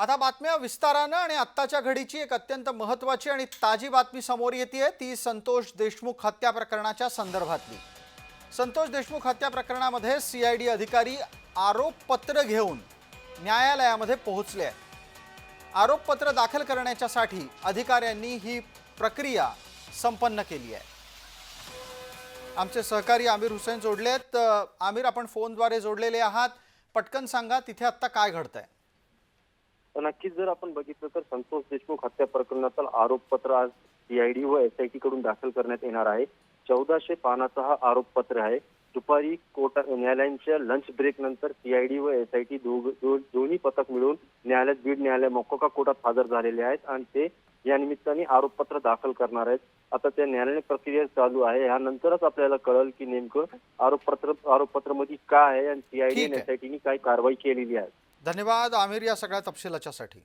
आता बातम्या विस्तारानं आणि आत्ताच्या घडीची एक अत्यंत महत्त्वाची आणि ताजी बातमी समोर येते ती संतोष देशमुख हत्या प्रकरणाच्या संदर्भातली. संतोष देशमुख हत्या प्रकरणामध्ये सी आय डी अधिकारी आरोपपत्र घेऊन न्यायालयामध्ये पोहोचले आहेत. आरोपपत्र दाखल करण्याच्यासाठी अधिकाऱ्यांनी ही प्रक्रिया संपन्न केली आहे. आमचे सहकारी आमिर हुसेन जोडले आहेत. आमिर आपण फोनद्वारे जोडलेले आहात. पटकन सांगा तिथे आत्ता काय घडतंय. आहे नक्कीच जर आपण बघितलं तर संतोष देशमुख हत्या प्रकरणाचं आरोपपत्र आज सीआयडी व एसआयटी कडून दाखल करण्यात येणार आहे. चौदाशे पानाचा हा आरोपपत्र आहे. दुपारी कोर्टा न्यायालयांच्या लंच ब्रेक नंतर सीआयडी व एसआयटी दोन्ही पथक मिळून न्यायालयात बीड न्यायालय मोकोका कोर्टात हजर झालेले आहेत आणि ते या निमित्ताने आरोपपत्र दाखल करणार आहेत. आता त्या न्यायालयीन प्रक्रिया चालू आहे. यानंतरच आपल्याला कळेल की नेमकं आरोपपत्र आरोपपत्रमध्ये काय आहे आणि सीआयडी आणि. एसआयटीने काय कारवाई केलेली आहे. धन्यवाद आमिर या सगळ्या तपशिलाच्यासाठी.